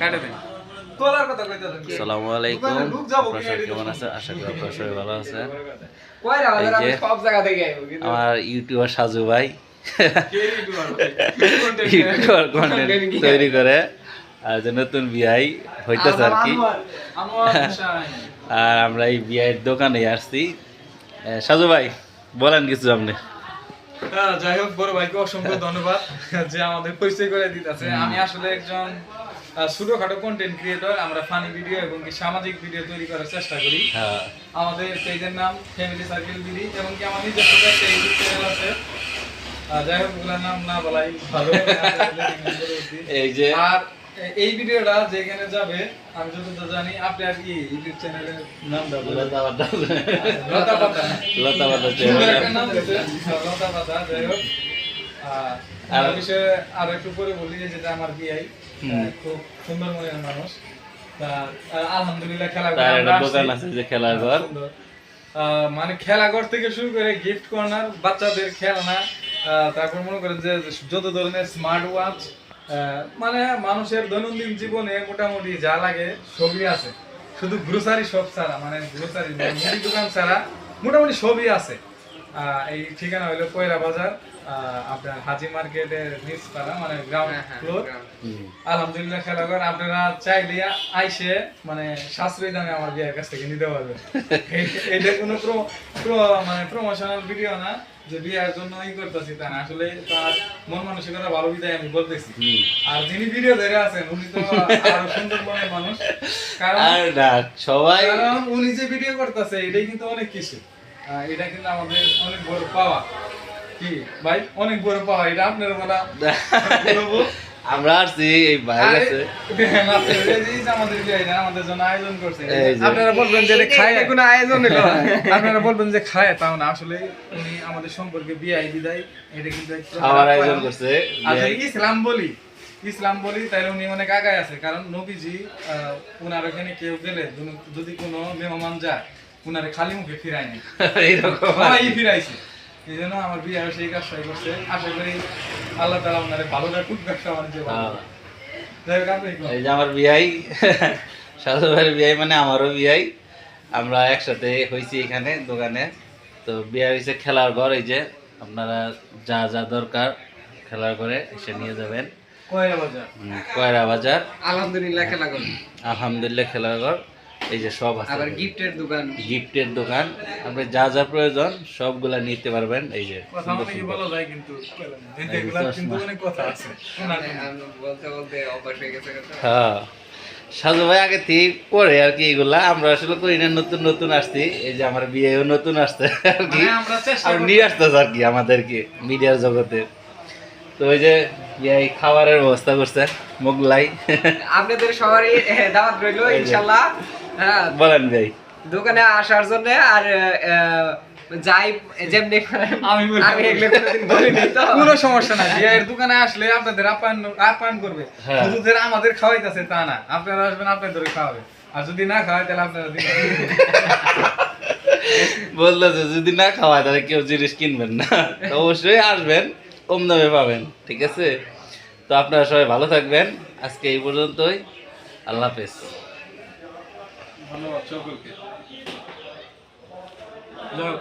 কাটে দেন। আসসালামু আলাইকুম। আপনারা সবাই কেমন আছেন? আশা করি আপনারা সবাই ভালো আছেন। আমার ইউটিউবার সাজু ভাই। কে ইউটিউবার ভাই? Content ইউটিউবার কন্টেন্ট তৈরি করে। আর যে নতুন বিআই হইতেছে আর কি। আর আমরা এই বিআইয়ের দোকানে আসছি। সাজু ভাই বলেন কিছু আপনি। যাই হোক বড় ভাইকে অসংখ্য ধন্যবাদ যে আমাদের পরিচয় করে দিতেছে। আমি আসলে একজন ছোটখাটো কন্টেন্ট ক্রিয়েটর আমরা ফানি ভিডিও এবং কি সামাজিক ভিডিও তৈরি করার চেষ্টা করি। হ্যাঁ। আমাদের পেজের নাম ফ্যামিলি সার্কেল বিডি এবং কি আমার নিজস্ব একটা ইউটিউব চ্যানেল আছে। যাই হোক ওগুলোর নাম না বলাই ভালো এই যে আর এই ভিডিওটা যেখানে যাবে আমি যতটা জানি আপনার কি ইউটিউব চ্যানেলের নামটা বলে যাই হোক। আহ, আর- বিষয়ে আরও একটু পরে বলি যে যেটা আমার বিআই খুব সুন্দর মনের মানুষ। আলহামদুলিল্লাহ খেলা করে তার আমরা একটা দোকান আছে যে খেলার ঘর। সুন্দর। আহ, মানে খেলাঘর থেকে শুরু করে গিফট কর্নার বাচ্চাদের খেলনা তারপর মনে করেন যে যত ধরনের স্মার্ট ওয়াচ মানে মানুষের দৈনন্দিন জীবনে মোটামুটি যা লাগে সবই আছে। শুধু গ্রোসারি শপ ছাড়া মানে গ্রোসারি দোকান ছাড়া মোটামুটি সবই আছে। এই ঠিকানা হলো কয়রা বাজার আপনার হাজি মার্কেটের নিচ পাড়া মানে গ্রাউন্ড হ্যাঁ, হ্যাঁ, ফ্লোর। আলহামদুলিল্লাহ খেলাঘর আপনারা চাইলে আইসে মানে সাশ্রয়ী দামে আমার বিয়ের কাছ থেকে নিতে পারবেন। এই- এটা কোনো মানে প্রমোশনাল ভিডিও না যে বিয়ের জন্য ই করতেছি তা না। আসলে তার মন মানসিকতা ভালো বিদায় আমি বলতেছি। আর যিনি ভিডিও ধরে আছেন উনি তো আরও সুন্দর মনের মানুষ। কারণ সবাই কারণ উনি যে ভিডিও করতেছে এটাই কিন্তু অনেক কিছু। এটা কিন্তু আমাদের অনেক বড় পাওয়া। কি? ভাই অনেক বড় পাওয়া এটা আপনার বলা। আমরা আসছি এই বাইরে আছে। আমাদের বিয়ে না, আমাদের জন্য আয়োজন করছে। আপনারা বলবেন যে খায় এটা কোনো আয়োজন আপনারা বলবেন যে খায় তাও না। আসলে উনি আমাদের সম্পর্কে বিদায় এটা কিন্তু খাওয়ার আয়োজন করছে আর ইসলাম বলি। ইসলাম বলি তাহলে উনি অনেক আগায় আছে। কারণ নবীজি উনার ওখানে কেউ গেলে যদি- যদি কোনো মেহমান যায় উনারে খালি মুখে ফিরায় নাই এইরকম সবাই ফিরাইছে। এই জন্য আমার বিয়ে সেই কাজটাই করছে। আশা করি আল্লাহ তালা ওনারে ভালো রাখুক ব্যবসা বাণিজ্য হ্যাঁ। এই যে আমার বিয়াই সাধু ভাইয়ের বিয়াই মানে আমারও বিয়াই। আমরা একসাথে হয়েছি এখানে দোকানে। তো বিয়া হয়েছে খেলার ঘর এই যে আপনারা যা যা দরকার খেলার ঘরে এসে নিয়ে যাবেন। কয়রা বাজার? কয়রা বাজার। আলহামদুলিল্লাহ খেলা করি আলহামদুলিল্লাহ খেলার ঘর। এই যে সব আছে। আবার গিফটের দোকান। গিফটের দোকান। আপনি যা যা প্রয়োজন সবগুলা নিতে পারবেন। এই যে কথা সুন্দর বলা যায় কিন্তু। এগুলা কিন্তু অনেক কথা আছে। আমি বলতে বলতে অভ্যাস হয়ে গেছে হ্যাঁ। সাজু ভাই আগে থেকে করে আর কি এগুলা। আমরা আসলে করি না নতুন নতুন আসছি। এই যে আমার বিয়েও নতুন আসছে আর কি। মানে আমরা চেষ্টা আর নিয়ে আসতেছে আর কি আমাদেরকে মিডিয়ার জগতে। তো ওই যে বিয়ে খাবারের ব্যবস্থা করছে মোগলাই। আপনাদের সবারই দাওয়াত রইল এই ইনশাল্লাহ। হ্যাঁ বলেন ভাই। দোকানে আসার জন্য আর যাই যেমনি আমি আমি এগুলো কোনোদিন বলিনি তো। কোনো সমস্যা নাই। বিয়ের দোকানে আসলে আপনাদের আপ্যায়ন আপ্যায়ন করবে। হ্যাঁ। আমাদের খাওয়াইতেছে তা না আপনারা আসবেন আপনাদের খাওয়াবে। আর যদি না খাওয়ায় তাহলে আপনারা। বলল যে যদি না খাওয়ায় তাহলে কেউ জিনিস কিনবেন না। অবশ্যই আসবেন কম দামে পাবেন ঠিক আছে? তো আপনারা সবাই ভালো থাকবেন। আজকে এই পর্যন্তই। আল্লাহ হাফেজ। ধন্যবাদ সকলকে যাই